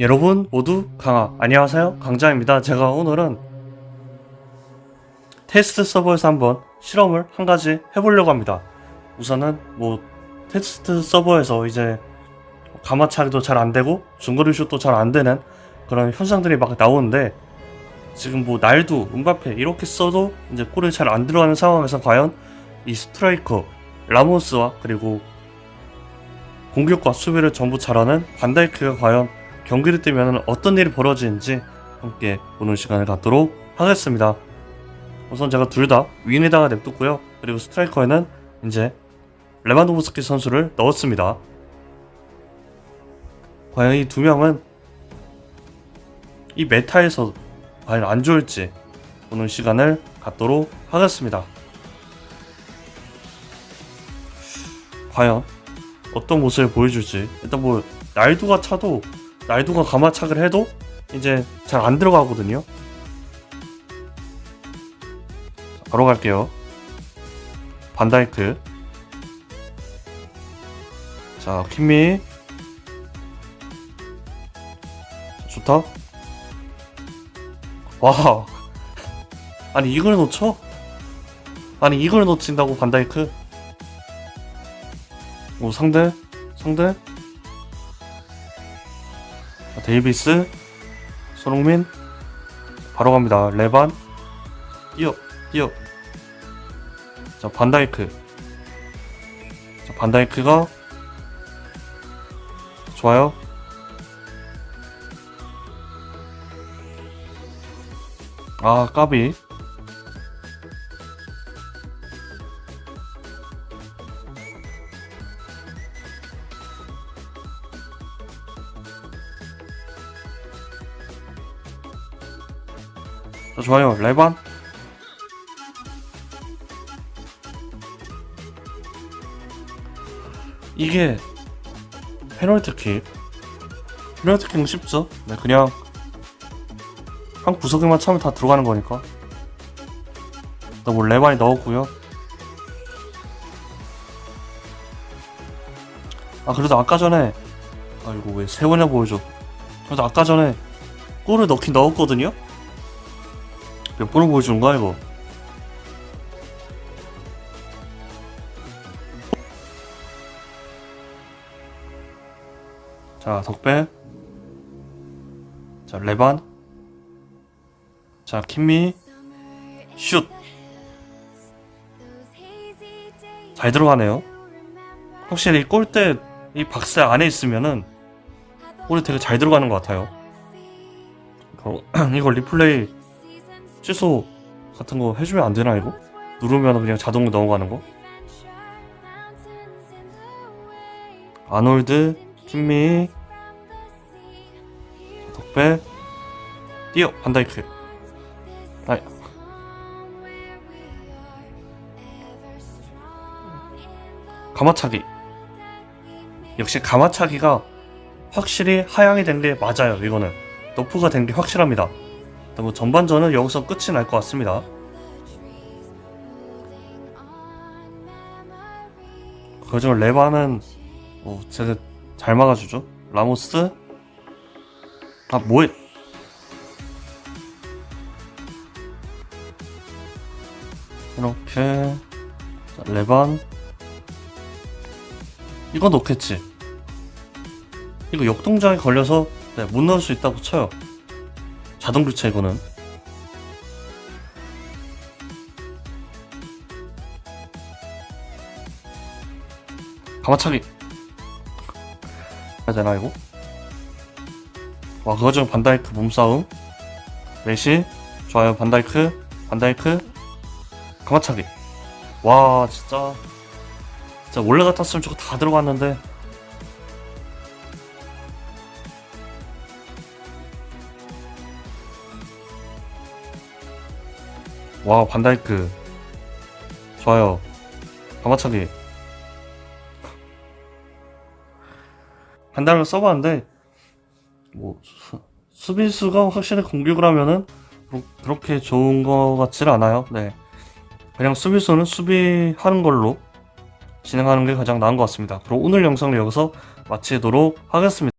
여러분 모두 강아. 안녕하세요. 강자입니다. 제가 오늘은 테스트 서버에서 한번 실험을 한 가지 해보려고 합니다. 우선은 뭐 테스트 서버에서 이제 가마차기도 잘 안되고 중거리 슛도 잘 안되는 그런 현상들이 막 나오는데 지금 뭐 날두, 음바페 이렇게 써도 이제 골이 잘 안 들어가는 상황에서 과연 이 스트라이커 라모스와 그리고 공격과 수비를 전부 잘하는 반다이크가 과연 경기를 뛰면 어떤 일이 벌어지는지 함께 보는 시간을 갖도록 하겠습니다. 우선 제가 둘 다 윙에다가 냅뒀고요. 그리고 스트라이커에는 이제 레반도브스키 선수를 넣었습니다. 과연 이 두 명은 이 메타에서 과연 안 좋을지 보는 시간을 갖도록 하겠습니다. 과연 어떤 모습을 보여줄지 일단 뭐 날두가 차도 날두가 가마착을 해도 이제 잘 안 들어가거든요. 자, 바로 갈게요. 반다이크. 자, 킴미. 좋다. 와. 아니, 이걸 놓쳐? 아니, 이걸 놓친다고, 반다이크? 오, 상대? 상대? 자, 데이비스, 손흥민, 바로 갑니다. 레반, 뛰어, 뛰어. 자, 반다이크. 자, 반다이크가 좋아요. 아, 까비. 자, 좋아요. 레반. 이게 페널티킥. 페널티킥은 쉽죠? 네, 그냥 한 구석에만 차면 다 들어가는 거니까. 너뭐 레반이 넣었고요. 아 그래도 아까 전에 아 이거 왜세 번이나 보여줘. 그래도 아까 전에 골을 넣긴 넣었거든요. 몇 번을 보여주는 거야 이거? 자 덕배. 자 레반. 자 킴미. 슛잘 들어가네요. 확실히 골대 이 박스 안에 있으면은 골이 되게 잘 들어가는 것 같아요. 이거, 이거 리플레이 취소 같은 거 해주면 안 되나 이거? 누르면 그냥 자동으로 넘어가는 거? 아놀드, 킴미, 덕배, 뛰어 반다이크. 아이. 가마차기. 역시 가마차기가 확실히 하향이 된 게 맞아요. 이거는 너프가 된 게 확실합니다. 뭐 전반전은 여기서 끝이 날 것 같습니다. 그중 레바는 뭐 제가 잘 막아주죠. 라모스 아 뭐해? 이렇게 자, 레반 이거 넣겠지. 이거 역동작에 걸려서 네, 못 넣을 수 있다고 쳐요. 자동 교체 이거는. 가마차기. 되나 이거? 와 그거 중 반다이크 몸싸움. 메시 좋아요 반다이크 반다이크. 가마차기. 와 진짜. 진짜 원래 같았으면 저거 다 들어갔는데 와 반다이크. 좋아요. 가마차기. 반다이크 써봤는데 뭐 수, 수비수가 확실히 공격을 하면은 그렇- 그렇게 좋은 거 같지는 않아요. 네. 그냥 수비수는 수비하는 걸로 진행하는 게 가장 나은 것 같습니다. 그럼 오늘 영상을 여기서 마치도록 하겠습니다